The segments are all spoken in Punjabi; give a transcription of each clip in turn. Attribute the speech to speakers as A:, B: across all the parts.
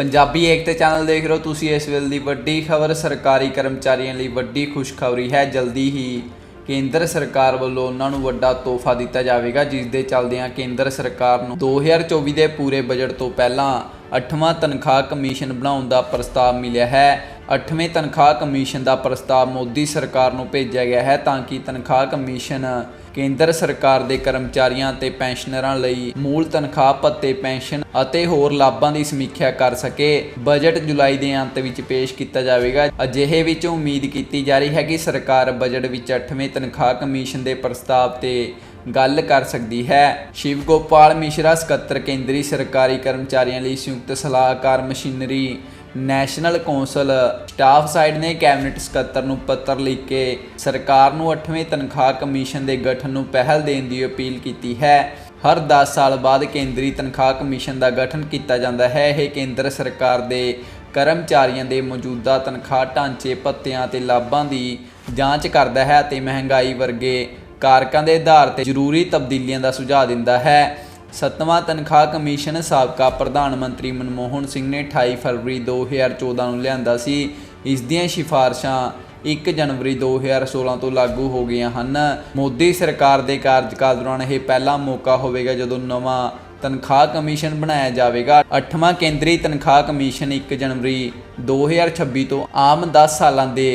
A: ਪੰਜਾਬੀ ਏਕਤਾ ਚੈਨਲ ਦੇਖ ਰਹੇ ਹੋ ਤੁਸੀਂ ਇਸ ਵੇਲੇ ਦੀ ਵੱਡੀ ਖਬਰ, ਸਰਕਾਰੀ ਕਰਮਚਾਰੀਆਂ ਲਈ ਵੱਡੀ ਖੁਸ਼ਖਬਰੀ ਹੈ। ਜਲਦੀ ਹੀ ਕੇਂਦਰ ਸਰਕਾਰ ਵੱਲੋਂ ਉਹਨਾਂ ਨੂੰ ਵੱਡਾ ਤੋਹਫਾ ਦਿੱਤਾ ਜਾਵੇਗਾ, ਜਿਸ ਦੇ ਚੱਲਦਿਆਂ ਕੇਂਦਰ ਸਰਕਾਰ ਨੂੰ 2024 ਦੇ ਪੂਰੇ ਬਜਟ ਤੋਂ ਪਹਿਲਾਂ 8ਵਾਂ ਤਨਖਾਹ ਕਮਿਸ਼ਨ ਬਣਾਉਣ ਦਾ ਪ੍ਰਸਤਾਵ ਮਿਲਿਆ ਹੈ। 8ਵੇਂ ਤਨਖਾਹ ਕਮਿਸ਼ਨ ਦਾ ਪ੍ਰਸਤਾਵ ਮੋਦੀ ਸਰਕਾਰ ਨੂੰ ਭੇਜਿਆ ਗਿਆ ਹੈ ਤਾਂ ਕਿ ਤਨਖਾਹ ਕਮਿਸ਼ਨ ਕੇਂਦਰ ਸਰਕਾਰ ਦੇ ਕਰਮਚਾਰੀਆਂ ਤੇ ਪੈਨਸ਼ਨਰਾਂ ਲਈ ਮੂਲ ਤਨਖਾਹ ਭੱਤੇ ਪੈਨਸ਼ਨ ਅਤੇ ਹੋਰ ਲਾਭਾਂ ਦੀ ਸਮੀਖਿਆ ਕਰ ਸਕੇ। ਬਜਟ ਜੁਲਾਈ ਦੇ ਅੰਤ ਵਿੱਚ ਪੇਸ਼ ਕੀਤਾ ਜਾਵੇਗਾ। ਅਜਿਹੇ ਵਿੱਚ ਉਮੀਦ ਕੀਤੀ ਜਾ ਰਹੀ ਹੈ ਕਿ ਸਰਕਾਰ ਬਜਟ ਵਿੱਚ 8ਵੇਂ ਤਨਖਾਹ ਕਮਿਸ਼ਨ ਦੇ ਪ੍ਰਸਤਾਵ ਤੇ ਗੱਲ ਕਰ ਸਕਦੀ ਹੈ। ਸ਼ਿਵ ਗੋਪਾਲ ਮਿਸ਼ਰਾ, ਸਕੱਤਰ ਕੇਂਦਰੀ ਸਰਕਾਰੀ ਕਰਮਚਾਰੀਆਂ ਲਈ ਸੰਯੁਕਤ ਸਲਾਹਕਾਰ machinery national council staff side ਨੇ ਕੈਬਨਿਟ ਸਕੱਤਰ ਨੂੰ ਪੱਤਰ ਲਿਖ ਕੇ ਸਰਕਾਰ ਨੂੰ 8ਵੇਂ ਤਨਖਾਹ ਕਮਿਸ਼ਨ ਦੇ ਗਠਨ ਨੂੰ ਪਹਿਲ ਦੇਣ ਦੀ ਅਪੀਲ ਕੀਤੀ ਹੈ। ਹਰ 10 ਸਾਲ ਬਾਅਦ ਕੇਂਦਰੀ ਤਨਖਾਹ ਕਮਿਸ਼ਨ ਦਾ ਗਠਨ ਕੀਤਾ ਜਾਂਦਾ ਹੈ। ਇਹ ਕੇਂਦਰ ਸਰਕਾਰ ਦੇ ਕਰਮਚਾਰੀਆਂ ਦੇ ਮੌਜੂਦਾ ਤਨਖਾਹ ਢਾਂਚੇ ਭੱਤਿਆਂ ਤੇ ਲਾਭਾਂ ਦੀ ਜਾਂਚ ਕਰਦਾ ਹੈ ਅਤੇ ਮਹਿੰਗਾਈ ਵਰਗੇ ਕਾਰਕਾਂ ਦੇ ਆਧਾਰ ਤੇ ਜ਼ਰੂਰੀ ਤਬਦੀਲੀਆਂ ਦਾ ਸੁਝਾਅ ਦਿੰਦਾ ਹੈ। ਸੱਤਵਾਂ ਤਨਖਾਹ ਕਮਿਸ਼ਨ ਸਾਬਕਾ ਪ੍ਰਧਾਨ ਮੰਤਰੀ ਮਨਮੋਹਨ ਸਿੰਘ ਨੇ 28 ਫਰਵਰੀ 2014 ਨੂੰ ਲਿਆਂਦਾ ਸੀ। ਇਸ ਦੀਆਂ ਸਿਫਾਰਸ਼ਾਂ 1 ਜਨਵਰੀ 2016 ਤੋਂ ਲਾਗੂ ਹੋ ਗਈਆਂ ਹਨ। ਮੋਦੀ ਸਰਕਾਰ ਦੇ ਕਾਰਜਕਾਲ ਦੌਰਾਨ ਇਹ ਪਹਿਲਾ ਮੌਕਾ ਹੋਵੇਗਾ ਜਦੋਂ ਨਵਾਂ ਤਨਖਾਹ ਕਮਿਸ਼ਨ ਬਣਾਇਆ ਜਾਵੇਗਾ। 8ਵਾਂ ਕੇਂਦਰੀ ਤਨਖਾਹ ਕਮਿਸ਼ਨ 1 ਜਨਵਰੀ 2026 ਤੋਂ ਆਮ 10 ਸਾਲਾਂ ਦੇ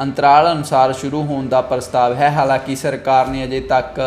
A: ਅੰਤਰਾਲ ਅਨੁਸਾਰ ਸ਼ੁਰੂ ਹੋਣ ਦਾ ਪ੍ਰਸਤਾਵ ਹੈ। ਹਾਲਾਂਕਿ ਸਰਕਾਰ ਨੇ ਅਜੇ ਤੱਕ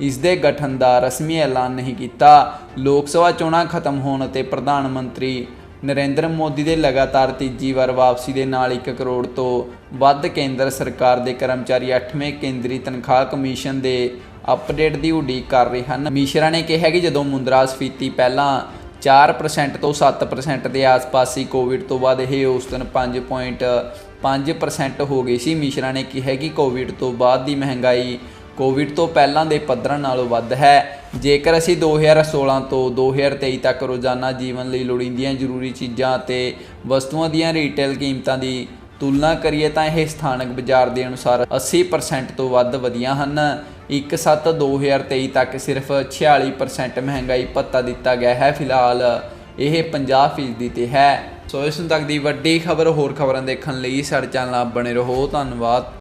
A: ਇਸ ਦੇ ਗਠਨ ਦਾ ਰਸਮੀ ਐਲਾਨ ਨਹੀਂ ਕੀਤਾ। ਲੋਕ ਸਭਾ ਚੋਣਾਂ ਖਤਮ ਹੋਣ ਅਤੇ ਪ੍ਰਧਾਨ ਮੰਤਰੀ ਨਰਿੰਦਰ ਮੋਦੀ ਦੇ ਲਗਾਤਾਰ ਤੀਜੀ ਵਾਰ ਵਾਪਸੀ ਦੇ ਨਾਲ 1 ਕਰੋੜ ਤੋਂ ਵੱਧ ਕੇਂਦਰ ਸਰਕਾਰ ਦੇ ਕਰਮਚਾਰੀ 8ਵੇਂ ਕੇਂਦਰੀ ਤਨਖਾਹ ਕਮਿਸ਼ਨ ਦੇ ਅਪਡੇਟ ਦੀ ਉਡੀਕ ਕਰ ਰਹੇ ਹਨ। ਮਿਸ਼ਰਾ ਨੇ ਕਿਹਾ ਕਿ ਜਦੋਂ ਮੁੰਦਰਾਸਫੀਤੀ ਪਹਿਲਾਂ 4% ਤੋਂ 7% ਦੇ ਆਸ-ਪਾਸ ਸੀ, ਕੋਵਿਡ ਤੋਂ ਬਾਅਦ ਇਹ ਔਸਤਨ 5.5% ਹੋ ਗਈ ਸੀ। ਮਿਸ਼ਰਾ ਨੇ ਕਿਹਾ ਕਿ ਕੋਵਿਡ ਤੋਂ ਬਾਅਦ ਦੀ ਮਹਿੰਗਾਈ ਕੋਵਿਡ ਤੋਂ ਪਹਿਲਾਂ ਦੇ ਪੱਧਰਾਂ ਨਾਲੋਂ ਵੱਧ ਹੈ। ਜੇਕਰ ਅਸੀਂ 2016 ਤੋਂ 2023 ਤੱਕ ਰੋਜ਼ਾਨਾ ਜੀਵਨ ਲਈ ਲੋੜੀਂਦੀਆਂ ਜ਼ਰੂਰੀ ਚੀਜ਼ਾਂ ਅਤੇ ਵਸਤੂਆਂ ਦੀਆਂ ਰੀਟੇਲ ਕੀਮਤਾਂ ਦੀ ਤੁਲਨਾ ਕਰੀਏ ਤਾਂ ਇਹ ਸਥਾਨਕ ਬਾਜ਼ਾਰ ਦੇ ਅਨੁਸਾਰ 80% ਤੋਂ ਵੱਧ ਵਧੀਆਂ ਹਨ। 1/7 2023 ਤੱਕ ਸਿਰਫ 46% ਮਹਿੰਗਾਈ ਭੱਤਾ ਦਿੱਤਾ ਗਿਆ ਹੈ ਫਿਲਹਾਲ। ਇਹ 50% ਤੇ ਹੈ। ਸੋ ਇਸ ਤੱਕ ਦੀ ਵੱਡੀ ਖਬਰ ਹੋਰ ਖਬਰਾਂ ਦੇਖਣ ਲਈ ਸਾਡੇ ਚੈਨਲ ਨਾਲ ਬਣੇ ਰਹੋ। ਧੰਨਵਾਦ।